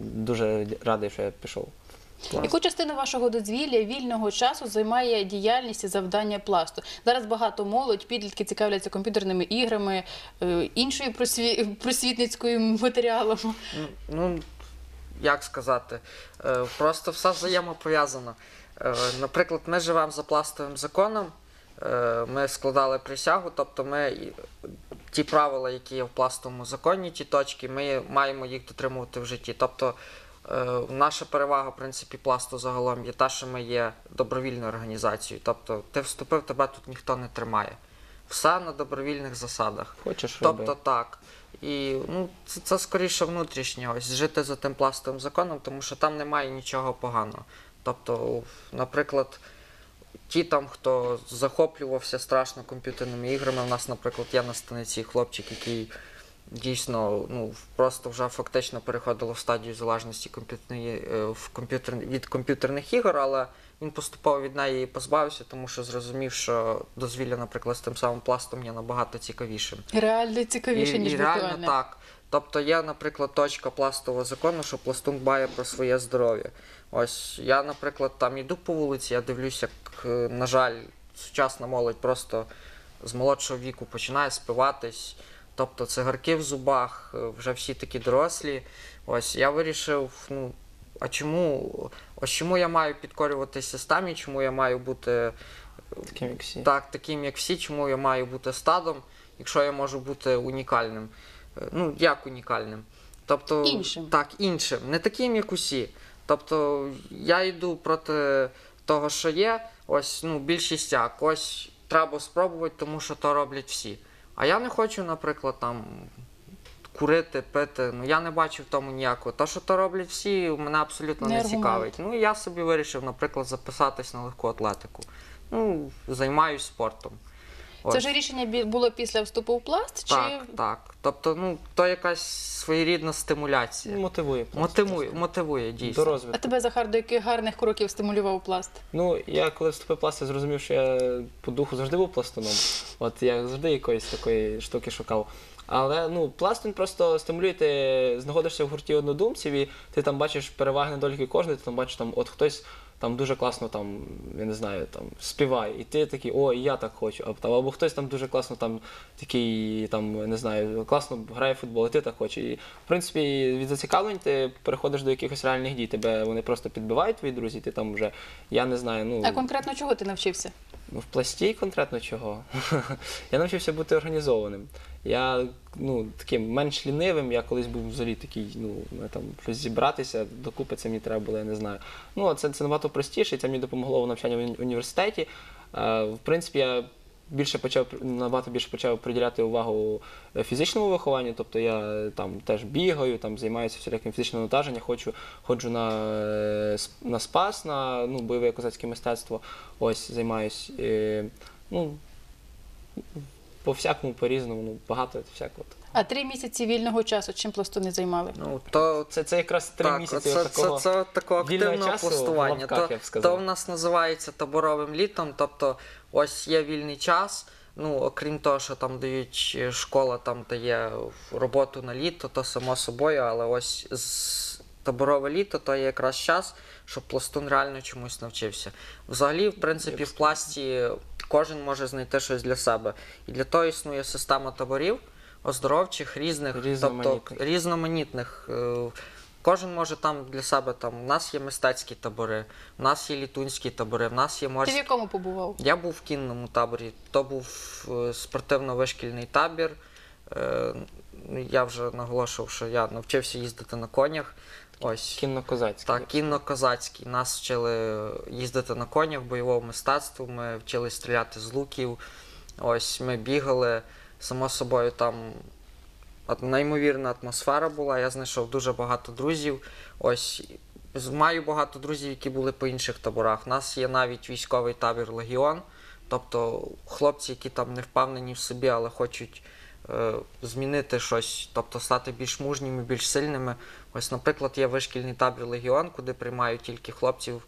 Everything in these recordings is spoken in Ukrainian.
дуже радий, що я пішов. Яку частину вашого дозвілля вільного часу займає діяльність і завдання пласту? Зараз багато молодь, підлітки цікавляться комп'ютерними іграми, е, іншою просві... просвітницькою матеріалом. Ну, як сказати, е, просто все взаємопов'язано. Е, Наприклад, ми живемо за пластовим законом, ми складали присягу, тобто ми ті правила, які є в пластовому законі, ті точки, ми маємо їх дотримувати в житті. Тобто е, наша перевага, в принципі, пласту загалом є та, що ми є добровільною організацією. Тобто ти вступив, тебе тут ніхто не тримає. Все на добровільних засадах. Хочеш роби. Тобто так. І ну, це, це скоріше внутрішнє, ось жити за тим пластовим законом, тому що там немає нічого поганого. Тобто, наприклад, ті там, хто захоплювався страшно комп'ютерними іграми, у нас, наприклад, є на станиці хлопчик, який дійсно ну, просто вже фактично переходило в стадію залежності комп'ютерної, е, в комп'ютер, від комп'ютерних ігор, але він поступово від неї позбавився, тому що зрозумів, що дозвілля, наприклад, з тим самим пластом є набагато цікавішим. Реально цікавіше, І, ніж і реально віртуальне. так. Тобто є, наприклад, точка пластового закону, що пластун дбає про своє здоров'я. Ось я, наприклад, там іду по вулиці, я дивлюся, як, е, на жаль, сучасна молодь просто з молодшого віку починає спиватись. Тобто цигарки в зубах, е, вже всі такі дорослі. Ось я вирішив, ну а чому, ось чому я маю підкорювати системі, чому я маю бути Таким як всі. так, таким як всі, чому я маю бути стадом, якщо я можу бути унікальним. Е, Ну, як унікальним? Тобто, Іншим. Так, іншим, не таким, як усі. Тобто, я йду проти того, що є. Ось ну, більшість як. Ось треба спробувати, тому що то роблять всі. А я не хочу, наприклад, там. Курити, пити, ну я не бачу в тому ніякого. То, що то роблять всі, мене абсолютно Не не, цікавить. Ну і я собі вирішив, наприклад, записатись на легку атлетику. Ну, займаюсь спортом. Це Ось. вже рішення було після вступу в пласт? Так, Чи так. Тобто, ну, то якась своєрідна стимуляція. Мотивує. просто, Мотивує, мотивує До дійсно. а тебе Захар до яких гарних кроків стимулював пласт? Ну, я коли вступив в пласт, я зрозумів, що я по духу завжди був пластуном. От я завжди якоїсь такої штуки шукав. Але ну, пласт він просто стимулює, ти знаходишся в гурті однодумців, і ти там бачиш переваги недоліки кожної, ти там бачиш, там, от хтось там дуже класно там, я не знаю, там співає, і ти такий, о, я так хочу. А там, або хтось там дуже класно там такий, там, не знаю, класно грає в футбол, і ти так хочеш. І в принципі від зацікавлень ти переходиш до якихось реальних дій. Тебе вони просто підбивають твої друзі, ти там вже, я не знаю, ну. А конкретно чого ти навчився? Ну, В пласті конкретно чого? я навчився бути організованим. Я ну, таким менш лінивим, я колись був взагалі такий, ну, там щось зібратися, докупи це мені треба було, я не знаю. Ну, це, це набагато простіше, це мені допомогло в навчанні в університеті. Е, в принципі, я більше почав набагато більше почав приділяти увагу е, фізичному вихованню. Тобто я е, там теж бігаю, там займаюся всіляким фізичним навантаженням, ходжу, ходжу на, е, на спас, на ну, бойове козацьке мистецтво. Ось займаюсь. Ну, по всякому по-різному, ну, багато всякого. А три місяці вільного часу чим пластуни займали? Ну, то, Це, це якраз три так, місяці це, такого. це, це такого активного часу пластування. лапках, То, я б сказав. то в нас називається таборовим літом. Тобто, ось є вільний час. Ну, окрім того, що там дають е, школа, там дає роботу на літо, то само собою, але ось з таборове літо то є якраз час, щоб пластун реально чомусь навчився. Взагалі, в принципі, в пласті кожен може знайти щось для себе. І для того існує система таборів оздоровчих, різних, тобто Різноманітних. різноманітних. Е, Кожен може там для себе там. У нас є мистецькі табори, у нас є літунські табори, в нас є Ти в якому побував? Я був в кінному таборі, то був е, спортивно-вишкільний табір. Е, Я вже наголошував, що я навчився їздити на конях. Ось. Кінно-козацьке. Так, кінно-козацький. Нас вчили їздити на конях, бойовому мистецтву, ми вчили стріляти з луків. Ось ми бігали. Само собою там неймовірна атмосфера була. Я знайшов дуже багато друзів. Ось маю багато друзів, які були по інших таборах. У нас є навіть військовий табір Легіон. Тобто хлопці, які там не впевнені в собі, але хочуть е, змінити щось, тобто стати більш мужніми, більш сильними. Ось, наприклад, є вишкільний табір Легіон, куди приймають тільки хлопців.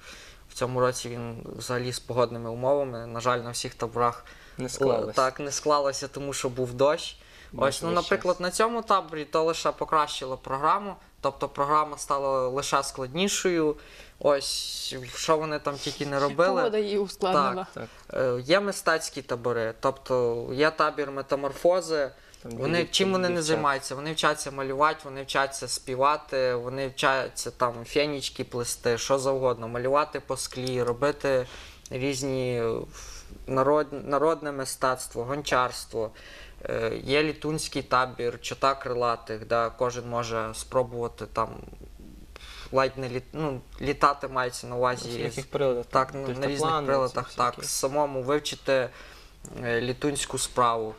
Цьому році він взагалі з погодними умовами. На жаль, на всіх таборах Не склалося. так не склалося, тому що був дощ. Ось, ну, наприклад, на цьому таборі то лише покращило програму, тобто програма стала лише складнішою. Ось, що вони там тільки не робили. Погода її ускладнила. Так. Е, Є мистецькі табори, тобто є табір метаморфози. Там Вони дівчат- чим вони не займаються? Вони вчаться малювати, вони вчаться співати, вони вчаться там фенічки плести, що завгодно, малювати по склі, робити різні е, народ, народне мистецтво, гончарство. Е, Є літунський табір, чота крилатих, де кожен може спробувати там ледь не літ, ну, літати мається на На увазі. всяких приладах. Так, на, на різних приладах, так, самому вивчити е, літунську справу.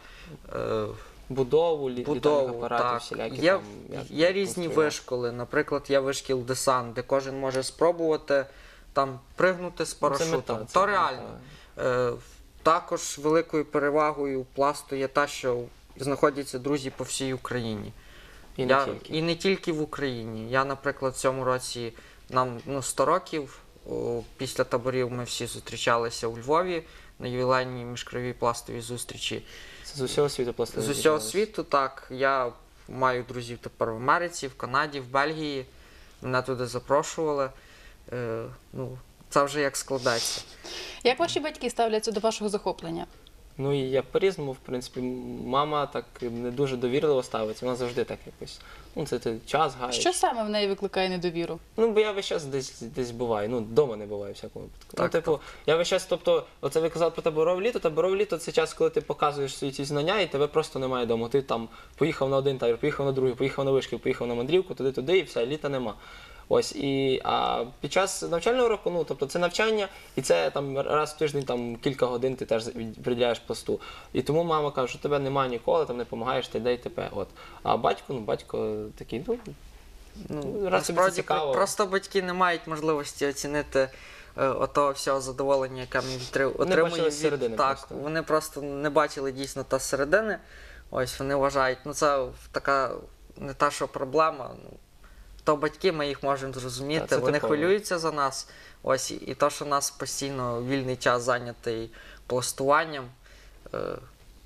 Е, Будову, лі- будову, апаратів, так. всілякі Є, там. є різні конструювати. вишколи. Наприклад, є вишкіл десант, де кожен може спробувати там пригнути з Ну, це мета, це То мета. реально. Також великою перевагою пласту є те, що знаходяться друзі по всій Україні. І не я, тільки. і не тільки в Україні. Я, наприклад, в цьому році нам ну, 100 років. О, після таборів ми всі зустрічалися у Львові на ювілейній міжкровій пластовій зустрічі. Це з усього світу просто. З усього світу, так. Я маю друзів тепер в Америці, в Канаді, в Бельгії. Мене туди запрошували. Е, ну, це вже як складеться. Як ваші батьки ставляться до вашого захоплення? Ну і я по-різному, в принципі, мама так не дуже довірливо ставиться, вона завжди так якось. Ну, це ти час гаєш. Що саме в неї викликає недовіру? Ну, бо я весь час десь десь буваю. Ну, вдома не буваю в всякому випадку. Так, ну, типу, я весь час, тобто, оце ви казали про таборове літо. Таборове літо це час, коли ти показуєш свої ці знання, і тебе просто немає вдома. Ти там поїхав на один табір, поїхав на другий, поїхав на вишкіл, поїхав на мандрівку, туди-туди, і все, літа нема. Ось і а під час навчального року, ну тобто це навчання, і це там раз в тиждень там кілька годин ти теж від- приділяєш пласту. І тому мама каже, що тебе немає ніколи, там не допомагаєш, ти йде і тебе. От. А батько, ну батько такий, ну Ну, Раз тобі це цікаво. просто батьки не мають можливості оцінити е, отого всього задоволення, яке ми Вони отримуємо. так, просто. вони просто не бачили дійсно та зсередини. Ось вони вважають, ну це така не та, що проблема. То батьки, ми їх можемо зрозуміти, Та, вони типово. хвилюються за нас. Ось і, то, що у нас постійно вільний час зайнятий пластуванням. Е,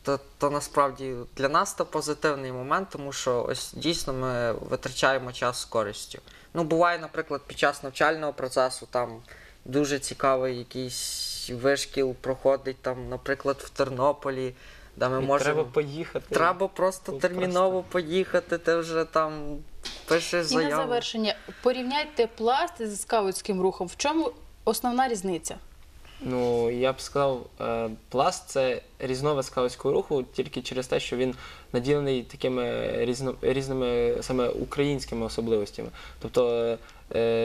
то, то насправді для нас це позитивний момент, тому що ось дійсно ми витрачаємо час з користю. Ну, буває, наприклад, під час навчального процесу там дуже цікавий якийсь вишкіл проходить, там, наприклад, в Тернополі, де ми і можемо. треба поїхати. Треба просто Ну, терміново поїхати, ти вже там пишеш І на завершення порівняйте пласт зі скаутським рухом. В чому основна різниця? Ну, я б сказав, е, пласт це різновид скаутського руху тільки через те, що він наділений такими різно, різними саме українськими особливостями. Тобто е,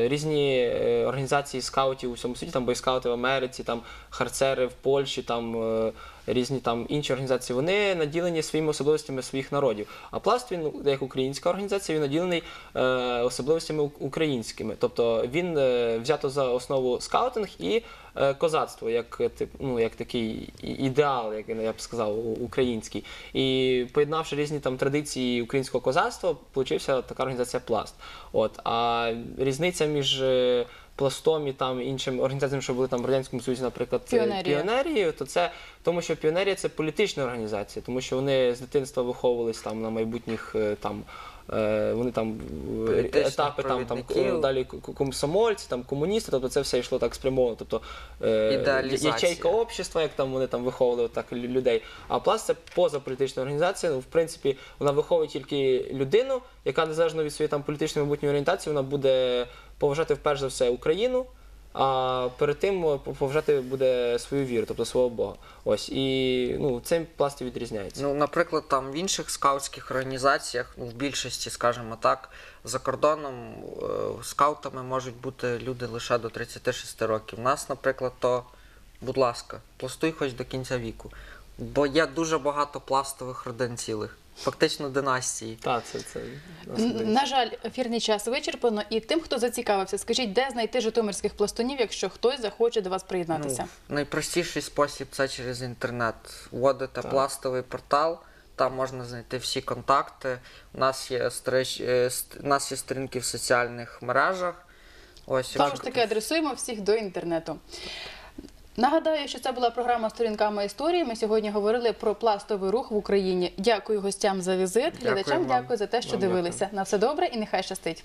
різні е, організації скаутів у всьому світі, там бойскаути в Америці, там харцери в Польщі, там е, різні там інші організації, вони наділені своїми особливостями своїх народів. А пласт він, ну, як українська організація, він наділений е, особливостями українськими. Тобто він е, взято за основу скаутинг і е, козацтво, як, е, ну, як такий ідеал, як я б сказав, український. І поєднавши різні там традиції українського козацтва, получився така організація пласт. От, а різниця між е, пластом і там іншими організаціями, що були там в радянському Союзі, наприклад, е, піонерією, то це тому, що піонерія це політична організація, тому що вони з дитинства виховувались там на майбутніх е, там. Е, Вони там е, етапи там, там к- далі комсомольці, там комуністи, тобто це все йшло так спрямовано. Тобто е, ячейка общества, як там вони там виховували так людей. А пласт це позаполітична організація. Ну, в принципі, вона виховує тільки людину, яка незалежно від своєї там політичної майбутньої орієнтації, вона буде поважати вперше за все Україну. А перед тим е, поважати буде свою віру, тобто свого Бога. Ось і ну цим пласт відрізняється. Ну, наприклад, там в інших скаутських організаціях, ну, в більшості, скажімо так, за кордоном е, скаутами можуть бути люди лише до 36 років. У нас, наприклад, то, будь ласка, пластуй хоч до кінця віку. Бо є дуже багато пластових родин цілих, фактично династії. Так, це, це На жаль, ефірний час вичерпано. І тим, хто зацікавився, скажіть, де знайти житомирських пластунів, якщо хтось захоче до вас приєднатися? Ну, найпростіший спосіб це через інтернет. Вводите Так. пластовий портал, там можна знайти всі контакти. У нас є сторіч... е, у нас є сторінки в соціальних мережах. Ось Знову ж таки, адресуємо всіх до інтернету. Нагадаю, що це була програма Сторінками історії. Ми сьогодні говорили про пластовий рух в Україні. Дякую гостям за візит. Дякую Глядачам вам. дякую за те, що Вам дивилися. На все добре і нехай щастить.